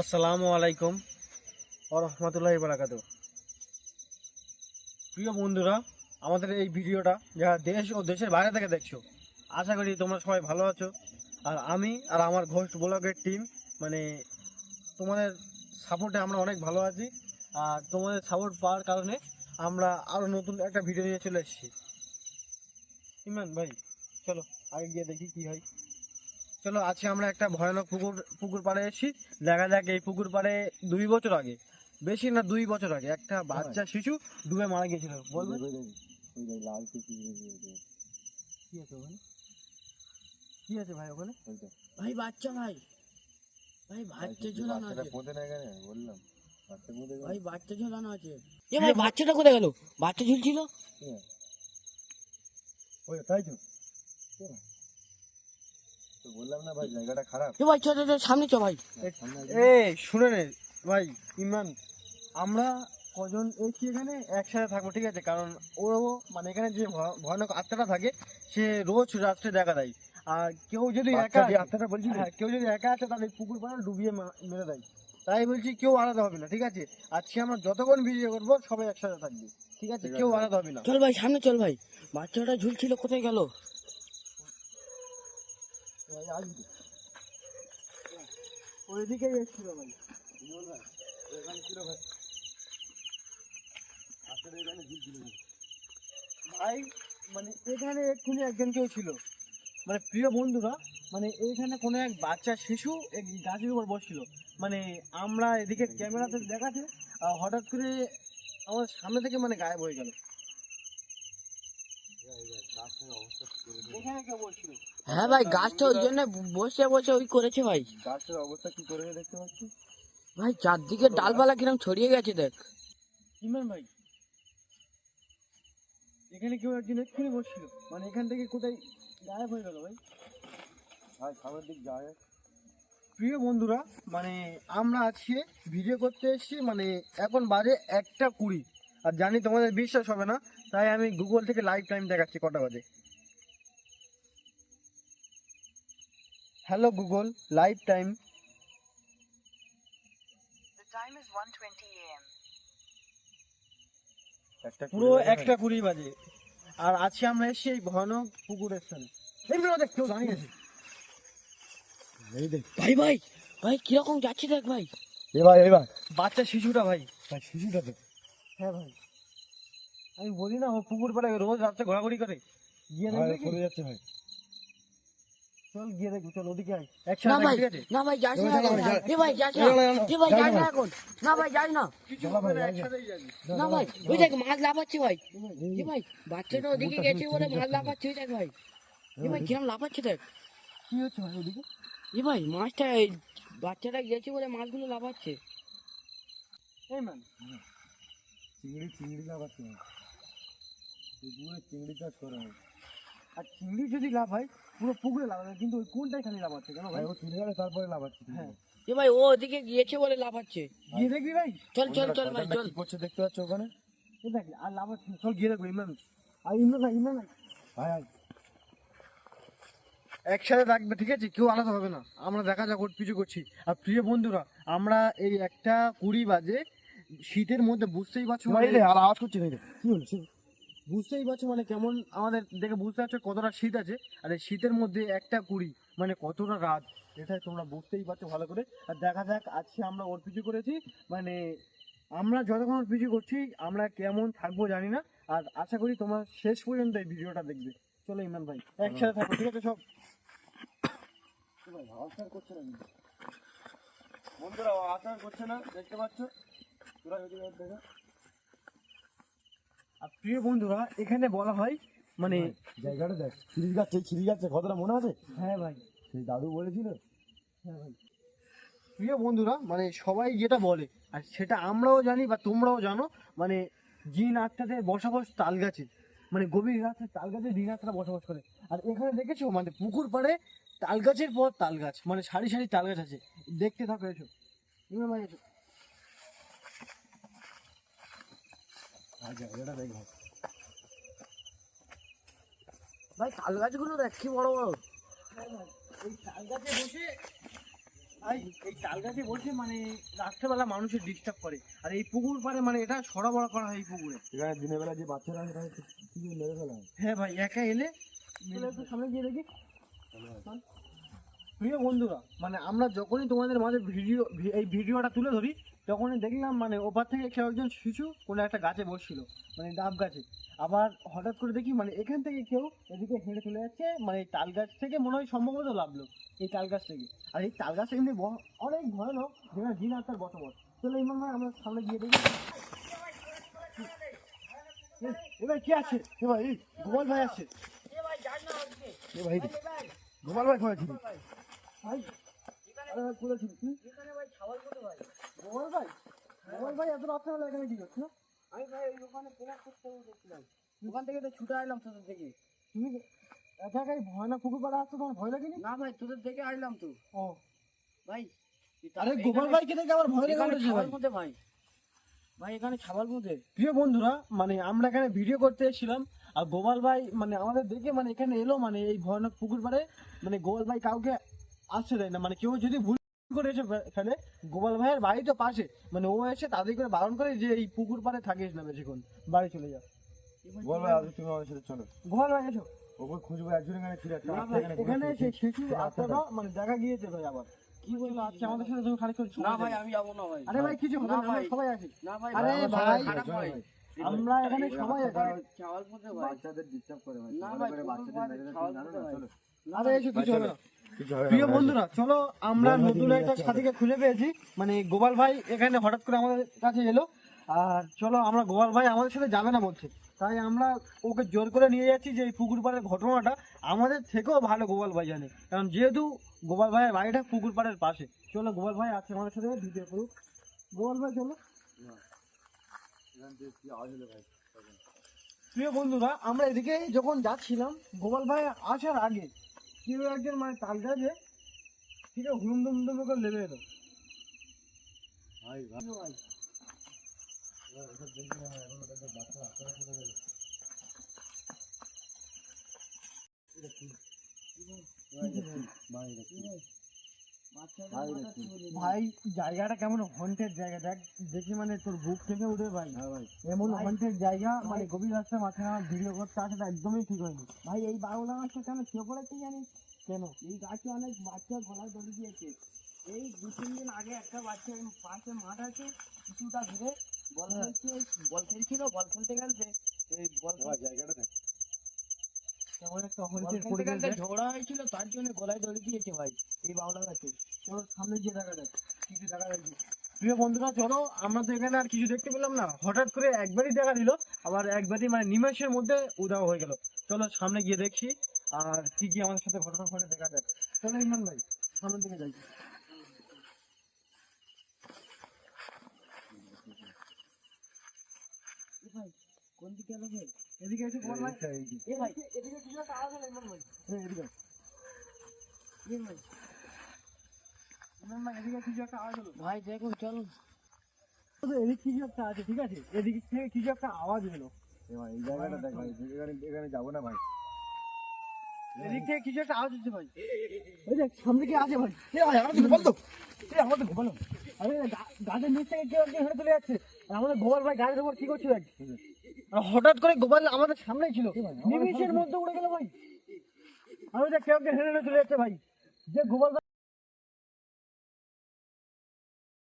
আসসালামু আলাইকুম রহমতুল্লাহ বারাকাতু। প্রিয় বন্ধুরা, আমাদের এই ভিডিওটা যারা দেশ ও দেশের বাইরে থেকে দেখছ, আশা করি তোমরা সবাই ভালো আছো। আর আমি আর আমার ঘোষ ব্লগের টিম মানে তোমাদের সাপোর্টে আমরা অনেক ভালো আছি। আর তোমাদের সাপোর্ট পাওয়ার কারণে আমরা আরও নতুন একটা ভিডিও নিয়ে চলে এসেছি। ইমরান ভাই, চলো আগে গিয়ে দেখি কি হয়। চলো আজকে আমরা একটা ভয়ানক পুকুর পুকুর পাড়ে এসেছি। দেখা যাক এই পুকুর পাড়ে দুই বছর আগে বেশি না দুই বছর আগে একটা বাচ্চা শিশু ডুবে মারা গিয়েছিল। বলবে? কি আছে ওখানে? কি আছে ভাই ওখানে? ভাই বাচ্চা ভাই। ভাই বাচ্চা ঝোলানো আছে। বললাম। ভাই বাচ্চা ঝোলানো আছে। এ ভাই বাচ্চাটা কোথায় গেল? বাচ্চা ঝুলছিল? ওই তাই তো। বললাম না ভাই জায়গাটা খারাপ। এ ভাই চল চল, চল, সামনে চ ভাই। এ শুনে নে ভাই ইমরান আমরা কজন এসছি এখানে একসাথে থাকব ঠিক আছে? কারণ ও মানে এখানে যে ভয়ানক আত্মাটা থাকে সে রোজ রাত্রে দেখা দেয়। আর কেউ যদি একা আত্মাটা বলছিলি? হ্যাঁ কেউ যদি একা আছে তাহলে পুকুর পাড়ে ডুবিয়ে মেরে দেয়। তাই বলছি কেউ আলাদা হবে না ঠিক আছে? আজকে আমরা যতক্ষণ ভিডিও করব সবাই একসাথে থাকবে ঠিক আছে। কেউ আলাদা হবে না। চল ভাই সামনে চল ভাই। বাচ্চাটা ঝুলছিল কোথায় গেল? ওইদিকেই এসেছিল ভাই ভাই, মানে এখানে এক্ষুনি একজন কেউ ছিল। মানে প্রিয় বন্ধুরা মানে এখানে কোনো এক বাচ্চা শিশু এক গাছের উপর বসছিল। মানে আমরা এদিকে ক্যামেরাতে আর হঠাৎ করে আমার সামনে থেকে মানে গায়েব হয়ে গেল গাছটার অবস্থা কি করে দেখি? এখানে কেউ বসছিল হ্যাঁ ভাই গাছটা ওই জন্য বসে বসে ওই করেছে ভাই। গাছটার অবস্থা কি করে দেখতে পাচ্ছি? ভাই চারদিকে ডালপালা কিরম ছড়িয়ে গেছে দেখ। ইমরান ভাই এখানে কেউ একজন এক্ষুনি বসছিল। মানে এখান থেকে কোথায় গায়েব হয়ে গেল ভাই? ভাই সামনের দিক যায় প্রিয় বন্ধুরা মানে আমরা আজকে ভিডিও করতে এসেছি মানে এখন বাজে একটা কুড়ি। আর জানি তোমাদের বিশ্বাস হবে না তাই আমি গুগল থেকে লাইভ টাইম দেখাচ্ছি কটা বাজে। Hello Google live time The time is 1:20 a.m. পুরো একটা কুড়ি বাজে। আর আজকে আমরা এসেছি এই ভয়ানক পুকুরের স্থানে দেখ কেউ দাঁড়িয়ে গেছে ভাই। এই দেখ। ভাই ভাই ভাই কীরকম যাচ্ছে দেখ ভাই। এবার এবার বাচ্চা শিশুটা ভাই। ভাই শিশুটা তো হ্যাঁ ভাই। আমি বলি না ও পুকুর পাড়ে রোজ রাত্রে ঘোরাঘুরি করে। গিয়ে যাচ্ছে ভাই। চল গিয়ে দেখবি চল ওদিকে আয়। না ভাই না ভাই যাস না। এ ভাই যাস না। এ ভাই যাস না এখন। না ভাই যাস না। না, ভাই ওই দেখ মাছ লাফাচ্ছে ভাই। এ ভাই বাচ্চাটা ওদিকে গেছে বলে মাছ লাফাচ্ছে ওই দেখ ভাই। এ ভাই কিরম লাফাচ্ছে দেখ। কি হচ্ছে ভাই ওদিকে? এ ভাই মাছটা বাচ্চাটা গেছে বলে মাছগুলো লাফাচ্ছে। এই চিংড়ি চিংড়ি পুকুরে চিংড়ি চাষ করে ভাই আর চিংড়ি যদি লাভ হয় পুরো পুকুরে লাগাবে কিন্তু ওই কোনটাই খালি লাভ হচ্ছে কেন ভাই? ভাই ও তুলে গেলে তারপরে লাগাচ্ছে হ্যাঁ। এ ভাই ও ওদিকে গিয়েছে বলে লাফাচ্ছে গিয়ে দেখবি ভাই। চল চল চল ভাই চল। করছে দেখতে পাচ্ছ ওখানে? এ দেখ আর লাভ হচ্ছে না। চল গিয়ে দেখব ইমরান আর ইমরান না ইমরান না ভাই একসাথে থাকবে ঠিক আছে? কেউ আলাদা হবে না। আমরা দেখা যাক পিছু করছি। আর প্রিয় বন্ধুরা আমরা এই একটা কুড়ি বাজে শীতের মধ্যে বুঝতেই পারছ ভাই মানে- রে আর আওয়াজ করছে ভাই রে কি হলো বুঝতেই পারছ মানে কেমন আমাদের দেখে বুঝতে পারছ কতটা শীত আছে। আর এই শীতের মধ্যে একটা কুড়ি মানে কতটা রাত এটাই তোমরা বুঝতেই পারছ ভালো করে। আর দেখা যাক, আজকে আমরা ওর পিছু করেছি মানে আমরা যতক্ষণ ওর পিছু করছি, আমরা কেমন থাকব জানি না। আর আশা করি তোমার শেষ পর্যন্ত এই ভিডিওটা দেখবে। চলো ইমরান ভাই, একসাথে থাকো, ঠিক আছে সব? করছে না বন্ধুরা, ও আসার করছে না, দেখতে পাচ্ছ? তোরা দেখা। প্রিয় বন্ধুরা এখানে বলা হয় মানে জায়গাটা দেখ ছিঁড়ি যাচ্ছে ছিঁড়ি যাচ্ছে কথাটা মনে আছে? হ্যাঁ ভাই। সেই দাদু বলেছিল। হ্যাঁ ভাই। প্রিয় বন্ধুরা মানে সবাই যেটা বলে আর সেটা আমরাও জানি বা তোমরাও জানো মানে জিন আত্মাতে বসবাস তাল গাছে মানে গভীর রাতে তাল গাছে দিন আত্মারা বসবাস করে। আর এখানে দেখেছ মানে পুকুর পাড়ে তাল গাছের পর তাল গাছ মানে সারি সারি তাল গাছ আছে। দেখতে থাকো এসো। ইমরান ভাই এসো দেখ। ভাই তাল গাছগুলো দেখ কি বড় বড়। এই তাল গাছে বসে এই তাল গাছে বসে মানে রাত্রেবেলা মানুষের ডিস্টার্ব করে। আর এই পুকুর পারে মানে এটা সরাবরা করা হয় এই পুকুরে। এখানে দিনের বেলা যে বাচ্চারা আছে তাদের মেরে ফেলা হয়? হ্যাঁ ভাই একা এলে সামনে গিয়ে দেখি। প্রিয় বন্ধুরা মানে আমরা যখনই তোমাদের মাঝে ভিডিও এই ভিডিওটা তুলে ধরি, তখনই দেখলাম মানে ওপার থেকে কেউ একজন শিশু কোনো একটা গাছে বসছিল মানে ডাব গাছে। আবার হঠাৎ করে দেখি মানে এখান থেকে কেউ এদিকে হেঁটে চলে যাচ্ছে মানে এই তাল গাছ থেকে মনে হয় সম্ভবত লাভলো এই তাল গাছ থেকে। আর এই তাল গাছ এমনি অনেক ভয়ানক যেখানে দিন আর তার বসবাস। চলো ইমান ভাই আমরা সামনে গিয়ে দেখি। এবার কি আছে? এ ভাই গোপাল ভাই আছে। এ ভাই গোপাল ভাই কোথায় ছিল ভাই ভাই? ভাই ভাই এত এখানে কি করছ? আমি ভাই ওই ওখানে প্রলাপ করতে গেছিলাম ওখান থেকে তো ছুটে আসলাম তোদের থেকে। তুমি একা একাই ভয়ানক পুকুর পাড়ে আসছো? তোমার ভয় লাগেনি? না ভাই তোদের থেকে আসলাম তো। ও। ভাই আরে গোপাল দেখে আমার ভয় লেগে ভাই। ভাই? এখানে মধ্যে প্রিয় বন্ধুরা মানে আমরা এখানে ভিডিও করতে এসেছিলাম আর গোপাল ভাই মানে আমাদের দেখে মানে এখানে এলো মানে এই ভয়ানক পুকুর পাড়ে মানে গোপাল ভাই কাউকে আসতে দেয় না মানে কেউ যদি ভুল করে এসে ফেলে গোপাল ভাইয়ের বাড়ি তো পাশে মানে ও এসে তাদের করে বারণ করে যে এই পুকুর পাড়ে থাকিস না বেশিক্ষণ বাড়ি চলে যা। গোপাল ভাই আজ তুমি আমাদের সাথে চলো। গোপাল ভাই এসো। ওকে খুঁজবো একজন এখানে ভাই, এখানে এখানে শিশু রাস্তাটা। আত্মাটা মানে দেখা গিয়েছে ভাই আবার। কি বলল আজকে আমাদের সাথে তুমি খালি করে না ভাই আমি যাব না ভাই। আরে ভাই কিছু হবে না না আমরা সবাই আছি। না ভাই আরে ভাই, আমরা এখানে সবাই আছি। বাচ্চাদের ডিস্টার্ব করে ভাই না ভাই, বাচ্চাদের মেরে। চলো। আরে এসো কিছু হবে না। প্রিয় বন্ধুরা চলো। আমরা নতুন একটা সাথীকে খুঁজে পেয়েছি। মানে গোপাল ভাই এখানে হঠাৎ করে আমাদের কাছে এলো। আর চলো আমরা গোপাল ভাই আমাদের সাথে যাবে না বলছে। তাই আমরা ওকে জোর করে নিয়ে যাচ্ছি যে এই পুকুর পাড়ের ঘটনাটা আমাদের থেকেও ভালো গোপাল ভাই জানে। কারণ যেহেতু গোপাল ভাইয়ের বাড়িটা পুকুর পাড়ের পাশে। চলো গোপাল ভাই আছে আমাদের সাথে দ্বিতীয় করুক। গোপাল ভাই চলো? প্রিয় বন্ধুরা আমরা এদিকে যখন যাচ্ছিলাম গোপাল ভাই আসার আগে কেউ একজন মানে তাল গাছে ঠিক আছে হুম দুম দুম করে লেবে এলো। ভাই, ভাই। ভাই জায়গাটা কেমন হন্টেড জায়গা? দেখ দেখি মানে তোর বুক থেকে উঠে ভাই। হ্যাঁ ভাই। এমন হন্টেড জায়গা মানে গভীর রাস্তার মাথায় আমার ভিডিও করতে আসাটা একদমই ঠিক হয়নি। ভাই এই বাংলা গাছটা কেন খেয়ে পড়েছে জানিস? কেন? এই গাছে অনেক বাচ্চা গলায় দড়ি দিয়েছে। এই দু তিন দিন আগে একটা বাচ্চা পাশে মাঠ আছে কিছুটা ঘুরে বল খেলছে বল খেলছিল বল খেলতে খেলতে এই বল জায়গাটা দেখ। কেমন একটা হন্টেড। ঝগড়া হয়েছিল তার জন্য গলায় দড়ি দিয়েছে ভাই। এই বাংলা গাছে চলো সামনে গিয়ে দেখা যাক কিছু দেখা যাচ্ছে প্রিয় বন্ধুরা চলো আমরা তো এখানে আর কিছু দেখতে পেলাম না। হঠাৎ করে একবারই দেখা দিল আবার একবারই মানে নিমেষের মধ্যে উদাও হয়ে গেল। চলো সামনে গিয়ে দেখছি আর কি কি আমাদের সাথে ঘটনা ঘটে দেখা যাক। চলো ইমান ভাই সামনের দিকে যাই। ভাই কোন দিকে ভাই? এদিকে এসে বল ভাই। এ ভাই এদিকে কিছু একটা আওয়াজ হলো ইমান ভাই। হ্যাঁ এদিকে ভাই। ভাই এদিকে কিছু একটা আওয়াজ হলো ভাই দেখুন চল তো কিছু একটা আছে ঠিক আছে? এদিকে থেকে কিছু একটা আওয়াজ হলো। এ এই জায়গাটা দেখ ভাই, এখানে এখানে যাব না ভাই। এদিক থেকে কিছু একটা আওয়াজ হচ্ছে ভাই। ওই দেখ সামনে কি আছে ভাই? এ ভাই আমাদের গোপাল তো। এ আমাদের গোপাল আরে গাছের নিচ থেকে কেউ একজন হেঁটে চলে যাচ্ছে। আর আমাদের গোপাল ভাই গাছের উপর কি করছে দেখ আর হঠাৎ করে গোপাল আমাদের সামনেই ছিল। নিমিষের মধ্যে উড়ে গেল ভাই। আর ওই দেখ কেউ একজন হেঁটে হেঁটে চলে যাচ্ছে ভাই। যে গোপাল